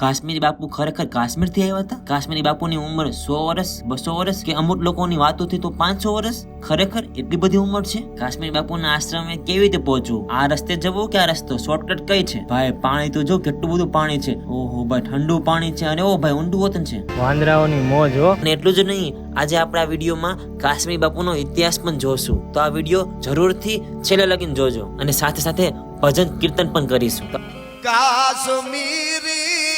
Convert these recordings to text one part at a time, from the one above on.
કાશ્મીરી બાપુ ખરેખર કાશ્મીરથી આવ્યા હતા? કાશ્મીરી બાપુની ઉંમર સો વર્ષ બસો વર્ષ કે અમુક લોકોની વાતોથી તો પાંચસો વર્ષ? ખરેખર એટલી બધી ઉંમર છે? કાશ્મીરી બાપુના આશ્રમે કેવી રીતે પહોંચવું આ રસ્તે જવું કે આ રસ્તો? શોર્ટકટ કઈ છે? ભાઈ પાણી તો જો કેટલું બધું પાણી છે. ઓહો ભાઈ ઠંડુ પાણી છે અને ઓ ભાઈ ઊંડું વતન છે. વાંદરાઓની મોજ હો. અને એટલું જ નહીં આજે આપણે આ વિડીયોમાં કાશ્મીરી બાપુનો ઇતિહાસ પણ જોશું. તો આ વીડિયો જરૂરથી છેલ્લે લગીને જોજો. અને સાથે સાથે ભજન કીર્તન પણ કરીશું. કાશ્મીરી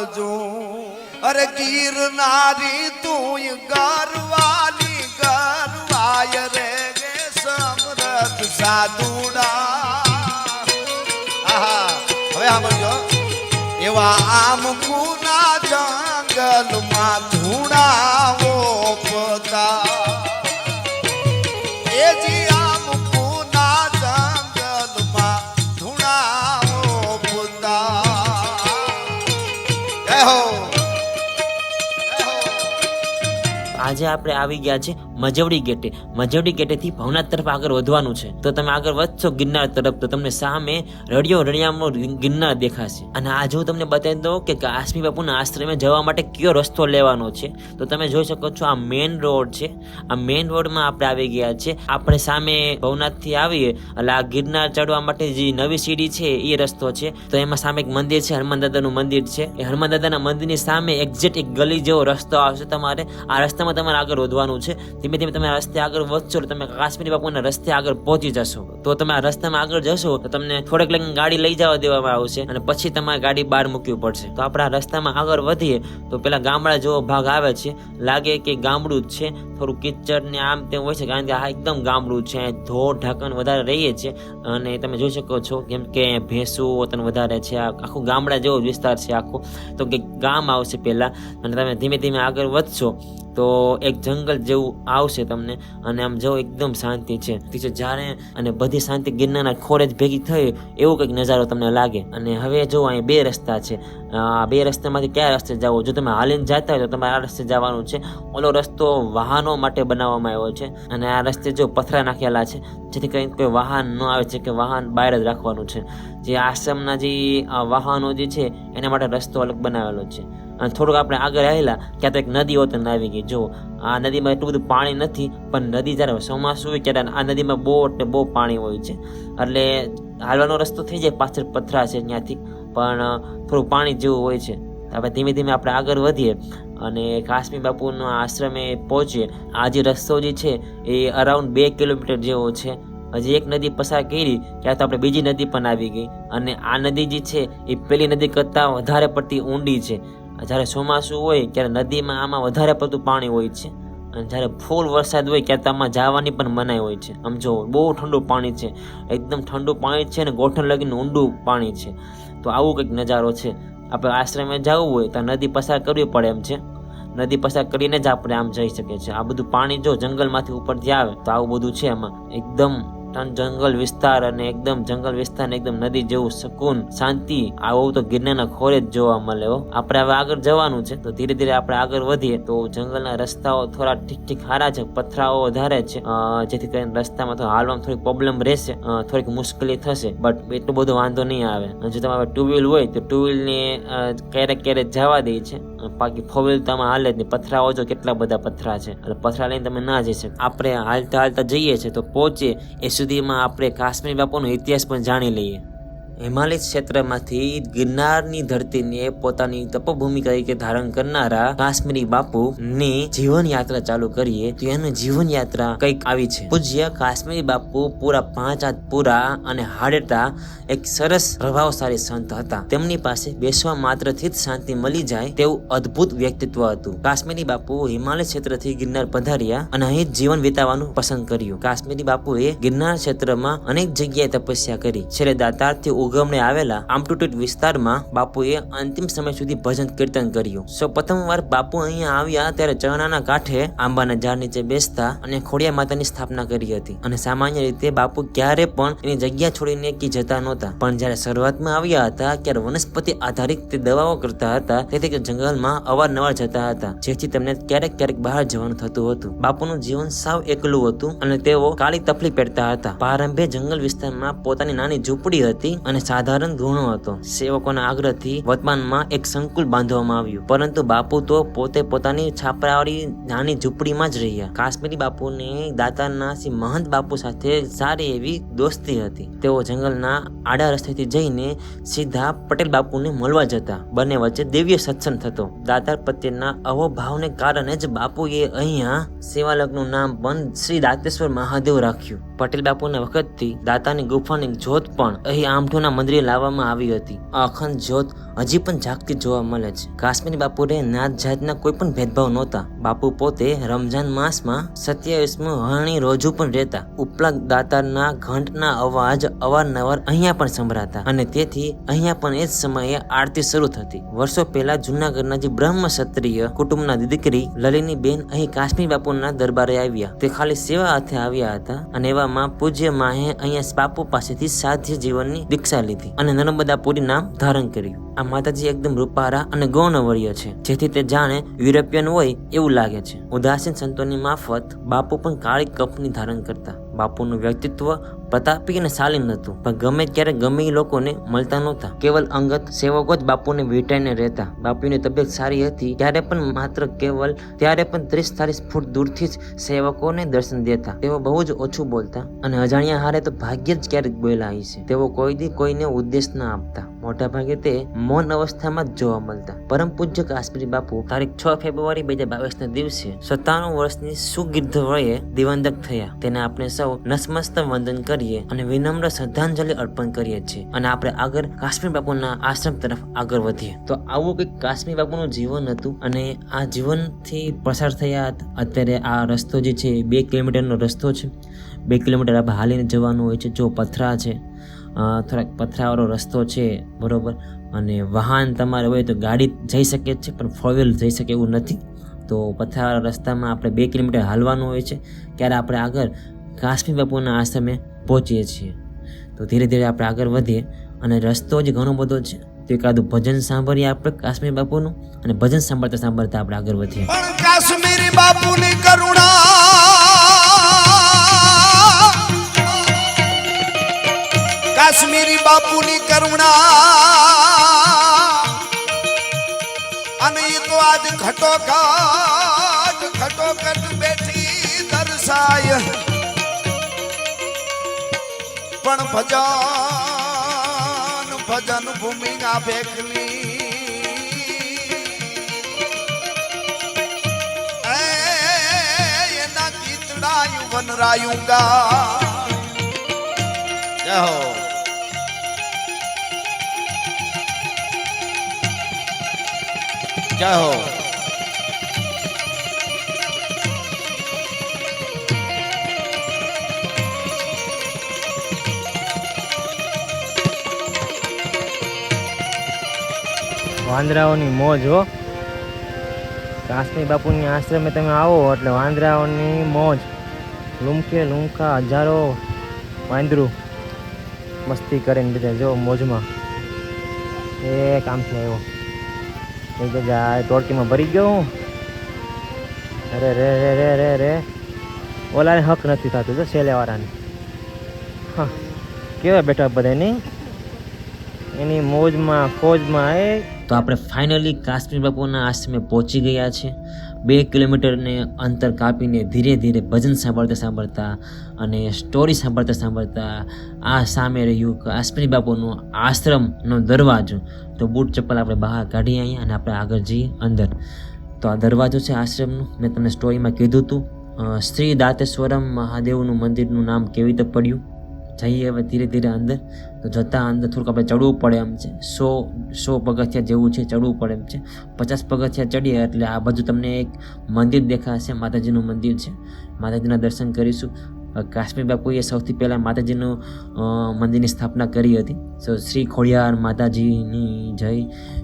કાળજો અરે ગીરનારી તું ગરવાલી ગરવાય રે સમરથ સાધુડા. હવે સાંભળજો. એવા આમ કુના જંગલમાં ધૂણાવો આજે આપણે આવી ગયા છે મજવડી ગેટે. મજવડી ગેટેથી ભવનાથ તરફ આગળ વધવાનું છે. તો તમે આગળ વધશો ગિરનાર તરફ, તો તમને સામે રડિયો રડિયામનો ગિરનાર દેખાશે. અને આજે હું તમને બતાવી દઉં કે કાશ્મીર બાપુના આશ્રમે જવા માટે કયો રસ્તો લેવાનો છે, તો તમે જોઈ શકો છો આ મેઇન રોડ છે. આ મેઇન રોડમાં આપણે આવી ગયા છે. આપણે સામે ભવનાથથી આવીએ, એટલે આ ગિરનાર ચડવા માટે જે નવી સીડી છે, એ રસ્તો છે. તો એમાં સામે એક મંદિર છે, હનુમાન દાદાનું મંદિર છે. એ હનુમાન દાદાના મંદિરની સામે એક્ઝેક્ટ એક ગલી જેવો રસ્તો આવશે તમારે. આ રસ્તામાં તમારે આગળ વધવાનું છે. ધીમે ધીમે તમે રસ્તે આગળ વધશો એટલે તમે કાશ્મીરી બાપુના રસ્તે આગળ પહોંચી જશો. તો તમે આ રસ્તામાં આગળ જશો તો તમને થોડેક લઈને ગાડી લઈ જવા દેવામાં આવશે અને પછી તમારે ગાડી બહાર મૂકવી પડશે. તો આપણે રસ્તામાં આગળ વધીએ તો પેલા ગામડા જેવો ભાગ આવે છે. લાગે કે ગામડું જ છે. થોડું કિચડ ને આમ તેમ હોય છે કારણ કે આ એકદમ ગામડું છે. ધો ઢાંકણ વધારે રહીએ છીએ અને તમે જોઈ શકો છો કેમ કે ભેંસું વતન વધારે છે. આખું ગામડા જેવો વિસ્તાર છે આખો. તો કે ગામ આવશે પહેલાં અને તમે ધીમે ધીમે આગળ વધશો. તો એક જંગલ જેવું આવશે તમને અને આમ જો એકદમ શાંતિ છે. છે, જ્યારે અને બધી શાંતિ ગિરનારના ખોરે જ ભેગી થઈ એવો કંઈક નજારો તમને લાગે. અને હવે જો અહીં બે રસ્તા છે. આ બે રસ્તામાંથી કયા રસ્તે જાઓ? જો તમે હાલીને જતા હોય તો તમારે આ રસ્તે જવાનું છે. ઓલો રસ્તો વાહનો માટે બનાવવામાં આવ્યો છે. અને આ રસ્તે જો પથરા નાખેલા છે, જેથી કરીને કોઈ વાહન ન આવે છે કે વાહન બહાર જ રાખવાનું છે. જે આશ્રમના જે વાહનો જે છે, એના માટે રસ્તો અલગ બનાવેલો છે. અને થોડુંક આપણે આગળ આવેલા ક્યાં તો એક નદી વતન આવી ગઈ. જો, આ નદીમાં એટલું બધું પાણી નથી, પણ નદી જ્યારે ચોમાસું હોય ત્યારે આ નદીમાં બહુ એટલે બહુ પાણી હોય છે. એટલે હાલવાનો રસ્તો થઈ જાય, પાછળ પથરા છે ત્યાંથી. પણ થોડું પાણી જેવું હોય છે. આપણે ધીમે ધીમે આપણે આગળ વધીએ અને કાશ્મીર બાપુનો આશ્રમે પહોંચીએ. આ જે રસ્તો જે છે, એ અરાઉન્ડ બે કિલોમીટર જેવો છે. હજી એક નદી પસાર કરી, ત્યાં તો આપણે બીજી નદી પણ આવી ગઈ. અને આ નદી જે છે, એ પેલી નદી કરતાં વધારે પડતી ઊંડી છે. જ્યારે ચોમાસું હોય ત્યારે નદીમાં આમાં વધારે પડતું પાણી હોય છે. અને જ્યારે ફૂલ વરસાદ હોય ત્યારે આમાં જવાની પણ મનાઈ હોય છે. આમ જો, બહુ ઠંડુ પાણી છે. એકદમ ઠંડુ પાણી છે અને ગોઠણ લગીને ઊંડું પાણી છે. તો આવું કંઈક નજારો છે. આપણે આશ્રમે જવું હોય તો નદી પસાર કરવી પડે એમ છે. નદી પસાર કરીને જ આપણે આમ જઈ શકીએ છીએ. આ બધું પાણી જો જંગલમાંથી ઉપરથી આવે તો આવું બધું છે એમાં. એકદમ જંગલ વિસ્તાર અને એકદમ જંગલ વિસ્તાર ને એકદમ નદી જેવું સુકૂન શાંતિ, આવું તો ગિરનારના ખોરે જ જોવા મળે હો. આપણે હવે આગળ જવાનું છે, તો ધીરે ધીરે આપણે આગળ વધીએ, તો જંગલના રસ્તાઓ થોડા ઠીક ઠીક સારા છે, પથરાઓ વધારે છે જેથી કરીને રસ્તામાં તો હાલવામાં થોડીક પ્રોબ્લેમ રહેશે થોડીક મુશ્કેલી થશે બટ એટલો બધો વાંધો નહીં આવે. જો તમારે ટુ વ્હીલ હોય તો ટુ વ્હીલને ક્યારેક ક્યારેક જવા દે છે. બાકી ફોવેલતામાં હાલે જ નહીં. પથરાઓ જો કેટલા બધા પથરા છે. એટલે પથરા લઈને તમે ના જઈ શકો. આપણે હાલતા હાલતા જઈએ છીએ તો પહોંચીએ. એ સુધીમાં આપણે કાશ્મીર બાપુનો ઇતિહાસ પણ જાણી લઈએ. હિમાલય ક્ષેત્રમાંથી ગિરનારની ધરતીને પોતાની તપભૂમિ તરીકે ધારણ કરનારા કાશ્મીરી બાપુ ની જીવન યાત્રા ચાલુ કરીએ, તો એની જીવન યાત્રા કંઈક આવી છે. પૂજ્ય કાશ્મીરી બાપુ પૂરા પાંચ હાથ પૂરા અને હાડેટા એક સરસ પ્રભાવશાળી સંત હતા. તેમની પાસે બેસવા માત્રથી જ શાંતિ મળી જાય તેવું અદ્ભુત વ્યક્તિત્વ હતું. કાશ્મીરી બાપુ હિમાલય ક્ષેત્રથી ગિરનાર પધાર્યા અને અહીં જ જીવન વિતાવવાનું પસંદ કર્યું. કાશ્મીરી બાપુએ ગિરનાર ક્ષેત્રમાં અનેક જગ્યાએ તપસ્યા કરી. છેલ્લે દાતારથી ઉગમણે આવેલા આમટુટુટ વિસ્તારમાં બાપુએ અંતિમ સમય સુધી ભજન કીર્તન કર્યું. સો પ્રથમવાર બાપુ અહીંયા આવ્યા ત્યારે ચણાના કાંઠે આંબાના ઝાડ નીચે બેસતા અને ખોડિયા માતાની સ્થાપના કરી હતી. અને સામાન્ય રીતે બાપુ ક્યારે પણ એની જગ્યા છોડીને કી જતા નહોતા. પણ જ્યારે શરૂઆતમાં આવ્યા હતા, ત્યારે વનસ્પતિ આધારિત તે દવાઓ કરતા હતા, તેથી જંગલમાં અવારનવાર જતા હતા, જેથી તેમને ક્યારેક ક્યારેક બહાર જવાનું થતું હતું. બાપુનું જીવન સાવ એકલું હતું અને તેઓ કાળી તફલી પહેરતા હતા. પ્રારંભે જંગલ વિસ્તારમાં પોતાની નાની ઝૂંપડી હતી અને સાધારણ ધૂણો હતો. સેવકોના આગ્રહથી વર્તમાનમાં એક સંકુલ બાંધવામાં આવ્યું. પરંતુ બાપુ તો પોતે પોતાની છાપરાવાળી નાની ઝૂંપડીમાં જ રહ્યા. કાશ્મીરી બાપુને દાતારના શ્રી મહંત બાપુ સાથે સારી એવી દોસ્તી હતી. તેઓ જંગલના આડા રસ્તેથી જઈને સીધા પટેલ બાપુને મળવા જતા. બંને વચ્ચે દિવ્ય સત્સંગ થતો. દાતાર પ્રત્યેના અહોભાવને કારણે જ બાપુએ અહીંયા સેવાલકનું નામ પણ શ્રી દાતેશ્વર મહાદેવ રાખ્યું. પટેલ બાપુના વખતથી દાતાની ગુફાની જોત પણ અહીં આમઠોના મંદિરે લાવવામાં આવી હતી. આ અખંડ જ્યોત હજી પણ જાગતી જોવા મળે છે. કાશ્મીરી બાપુરે નાત જાતના કોઈ પણ ભેદભાવ નહોતા. બાપુ પોતે રમજાન માસમાં સત્યાવીસમું હરણી રોજુ પણ રહેતા. ઉપલા દાતારના ઘંટના અવાજ અવારનવાર અહીંયા પણ સંભળાતા અને તેથી અહીંયા પણ એ જ સમયે આરતી શરૂ થતી. વર્ષો પહેલા જુનાગઢના જે બ્રહ્મ ક્ષત્રિય કુટુંબના દીકરી લલિની બેન અહીં કાશ્મીર બાપુના દરબારે આવ્યા. તે ખાલી સેવા હાથે આવ્યા હતા અને એવામાં પૂજ્ય માહે અહીંયા બાપુ પાસેથી સાધ્ય જીવનની દીક્ષા લીધી અને નર્મદાપુરી નામ ધારણ કર્યું. આ માતાજી એકદમ રૂપારા અને ગૌણવર્ય છે, જેથી તે જાણે યુરોપિયન હોય એવું લાગે છે. ઉદાસીન સંતોની માફત બાપુ પણ કાળી કપની ધારણ કરતા. બાપુનું વ્યક્તિત્વ પ્રતાપી અને શાલીન હતું પણ ગમે ત્યારે ગમે એ લોકોને મળતા નહોતા. કેવલ અંગત સેવકો જ બાપુને વેટાઈને રહેતા. બાપુની તબિયત સારી હતી, ત્યારે પણ માત્ર કેવલ, ત્યારે પણ ત્રીસ ચાલીસ ફૂટ દૂરથી જ સેવકોને દર્શન દેતા. તેઓ બહુ જ ઓછું બોલતા અને અજાણ્યા હારે તો ભાગ્ય જ ક્યારેક બોલ્યા છે. તેઓ કોઈ દી કોઈને ઉદ્દેશ ના આપતા. મોટા ભાગે તે મૌન અવસ્થામાં જ જોવા મળતા. પરમ પૂજ્ય કાશ્મીરી બાપુ તારીખ છ ફેબ્રુઆરી બે હજાર બાવીસ ના દિવસે સત્તાણું વર્ષની સુગીર્ધ વયે દિવંગત થયા. તેને આપણે સૌ નસમસ્ત વંદન કરીએ અને વિનમ્ર શ્રદ્ધાંજલિ અર્પણ કરીએ છીએ અને આપણે આગળ કાશ્મીર બાપુના આશ્રમ તરફ આગળ વધીએ. તો આવું કંઈક કાશ્મીર બાપુનું જીવન હતું અને આ જીવનથી પસાર થયા અત્યારે આ રસ્તો જે છે બે કિલોમીટરનો રસ્તો છે. બે કિલોમીટર આપણે હાલીને જવાનું હોય છે. જો પથરા છે થોડાક પથરાવાળો રસ્તો છે, બરોબર? અને વાહન તમારે હોય તો ગાડી જઈ શકે છે, પણ ફોર વ્હીલ જઈ શકે એવું નથી. તો પથરાવાળા રસ્તામાં આપણે બે કિલોમીટર હાલવાનું હોય છે. ત્યારે આપણે આગળ કાશ્મીર બાપુના આશ્રમે પહોંચીએ છીએ. તો ધીરે ધીરે આપણે આગળ વધીએ અને રસ્તો જ ઘણો બધો છે. તો એકાદું ભજન સાંભળીએ આપણે કાશ્મીર બાપુનું અને ભજન સાંભળતા સાંભળતા આપણે આગળ વધીએ. કાશ્મીરી બાપુની કરુણા, કાશ્મીરી બાપુની કરુણા, અને એ તો આજ ઘટો ઘટો ઘટ બેઠી દર્શાય. પણ ભજન ભજન ભૂમિ આ ભેખલી એના ગીતડાયું વનરાયું ગા જય હો. જય હો. વાંદરાઓની મોજ, હો. કાશ્મીર બાપુની આશ્રમે તમે આવો, એટલે વાંદરાઓની મોજ. લૂમકે લૂમકા હજારો વાંદરું મસ્તી કરીને બધા જો મોજમાં. એ કામથી આવ્યો એક બધા ટોળકીમાં ભરી ગયો હું. અરે, રે રે રે રે રે. ઓલાને હક નથી થતું, જો સેલેવાળાને હા કેવા બેઠા બધા નહીં એની મોજમાં, ફોજમાં એ તો આપણે ફાઇનલી કાશ્મીર બાપુના આશ્રમે પહોંચી ગયા છે બે કિલોમીટરને અંતર કાપીને ધીરે ધીરે ભજન સાંભળતા સાંભળતા અને સ્ટોરી સાંભળતા સાંભળતા આ સામે રહ્યું કાશ્મીર બાપુનું આશ્રમનો દરવાજો. તો બૂટ ચપ્પલ આપણે બહાર કાઢી અહીંયા અને આપણે આગળ જઈએ અંદર. તો આ દરવાજો છે આશ્રમનું. મેં તમને સ્ટોરીમાં કીધું હતું. શ્રી દાતેશ્વરમ મહાદેવનું મંદિરનું નામ કેવી રીતે પડ્યું? જઈએ હવે ધીરે ધીરે અંદર. તો જતાં અંદર થોડુંક આપણે ચડવું પડે એમ છે. સો સો પગથિયા જેવું છે, ચડવું પડે એમ છે. પચાસ પગથિયા ચડીએ એટલે આ બાજુ તમને એક મંદિર દેખાશે, માતાજીનું મંદિર છે. માતાજીના દર્શન કરીશું. કાશ્મીર બાપુએ સૌથી પહેલાં માતાજીનું મંદિરની સ્થાપના કરી હતી. સો શ્રી ખોડિયાર માતાજીની જય.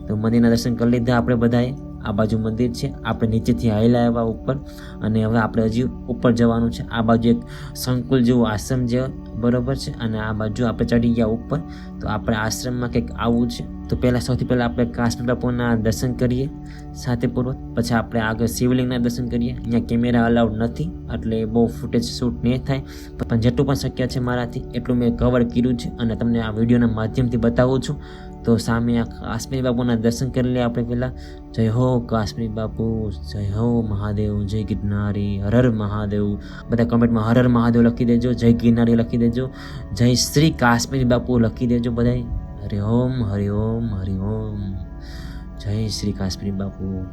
તો મંદિરના દર્શન કરી લીધા આપણે બધાએ. આ બાજુ મંદિર છે. આપણે નીચેથી હાઈલા આવ્યા ઉપર અને હવે આપણે હજી ઉપર જવાનું છે. આ બાજુ એક સંકુલ જેવું આશ્રમ જે બરોબર છે? અને આ બાજુ આપણે ચડી ગયા ઉપર. તો આપણે આશ્રમમાં કંઈક આવવું છે. તો પહેલાં સૌથી પહેલાં આપણે કાશ્મીર દર્શન કરીએ સાથે પૂર્વક પછી આપણે આગળ શિવલિંગના દર્શન કરીએ. અહીંયા કેમેરા અલાઉડ નથી. એટલે બહુ ફૂટેજ શૂટ નહીં થાય. પણ જેટલું પણ શક્ય છે મારાથી, એટલું મેં કવર કર્યું છે અને તમને આ વિડીયોના માધ્યમથી બતાવું છું. તો સામે આ કાશ્મીર બાપુના દર્શન કરી લઈએ આપણે પહેલાં. જય હો કાશ્મીર બાપુ, જય હો મહાદેવ, જય ગિરનારી હર હર મહાદેવ. બધા કમેન્ટમાં હર હર મહાદેવ લખી દેજો, જય ગિરનારી લખી દેજો, જય શ્રી કાશ્મીર બાપુ લખી દેજો બધા હરિ ઓમ હરિ ઓમ હરિ ઓમ જય શ્રી કાશ્મીર બાપુ.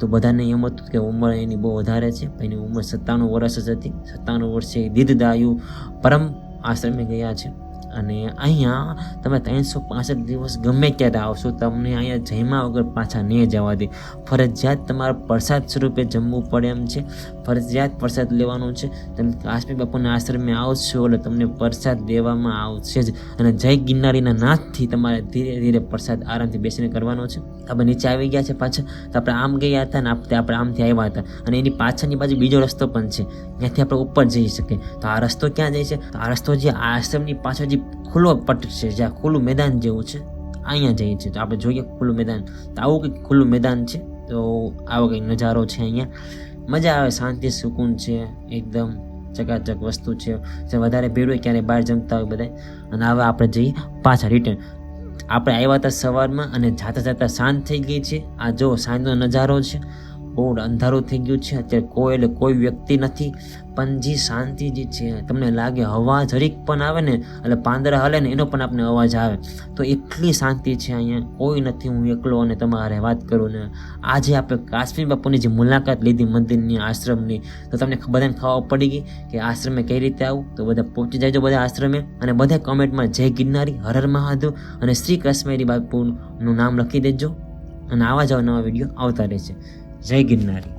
તો બધાને એમ હતું કે ઉંમર એની બહુ વધારે છે એની ઉંમર સત્તાણું વર્ષ જ હતી. સત્તાણું વર્ષે દીદદાયુ પરમ આશ્રમે ગયા છે. અને અહીંયા તમે ત્રણસો પાસઠ દિવસ ગમે ત્યારે આવશો, તમને અહીંયા જમ્યા વગર પાછા નહીં જવા દે. ફરજિયાત તમારે પ્રસાદ સ્વરૂપે જમવું પડે એમ છે. ફરજિયાત પ્રસાદ લેવાનો છે. તમે કાશ્મીર બાપુના આશ્રમે આવશો એટલે તમને પ્રસાદ દેવામાં આવશે જ. અને જય ગિરનારીના નાથથી તમારે ધીરે ધીરે પ્રસાદ આરામથી બેસીને કરવાનો છે. આપણે નીચે આવી ગયા છે પાછા. તો આપણે આમ ગયા હતા ને આપણે આપણે આમથી આવ્યા હતા. અને એની પાછળની બાજુ બીજો રસ્તો પણ છે. ત્યાંથી આપણે ઉપર જઈ શકીએ. તો આ રસ્તો ક્યાં જાય છે? તો આ રસ્તો જે આશ્રમની પાછળ જે ખુલ્લો પટ છે, જ્યાં ખુલ્લું મેદાન જેવું છે. અહીંયા જઈએ છીએ. તો આપણે જોઈએ ખુલ્લું મેદાન. તો આવું કંઈક ખુલ્લું મેદાન છે. તો આવો કંઈક નજારો છે અહીંયા. મજા આવે, શાંતિ, સુકૂન છે, એકદમ ચકાચક વસ્તુ છે. જે વધારે ભીડ હોય ક્યારેય બહાર જમતા હોય બધા અને હવે આપણે જઈએ પાછા રિટર્ન આપણે આવ્યા હતા સવારમાં અને જાતા જાતા શાંત થઈ ગઈ છે આ જો સાંજનો નજારો છે. બહુ અંધારું થઈ ગયું છે. અત્યારે કોઈ એટલે કોઈ વ્યક્તિ નથી. પણ જે શાંતિ જે છે, તમને લાગે હવા જરીક પણ આવે ને, એટલે પાંદડા હલે ને, એનો પણ આપણને અવાજ આવે. તો એટલી શાંતિ છે અહીંયા. કોઈ નથી, હું એકલો અને તમારે વાત કરું ને. આજે આપણે કાશ્મીર બાપુની જે મુલાકાત લીધી મંદિરની, આશ્રમની, તો તમને બધાને ખબર પડી ગઈ કે આશ્રમે કઈ રીતે આવું? તો બધા પહોંચી જાયજો બધા આશ્રમે અને બધા કોમેન્ટમાં જય ગિરનારી, હર હર મહાદેવ અને શ્રી કાશ્મીરી બાપુનું નામ લખી દેજો. અને આવા જ નવા વીડિયો આવતા રહેશે. જય ગિરનારી.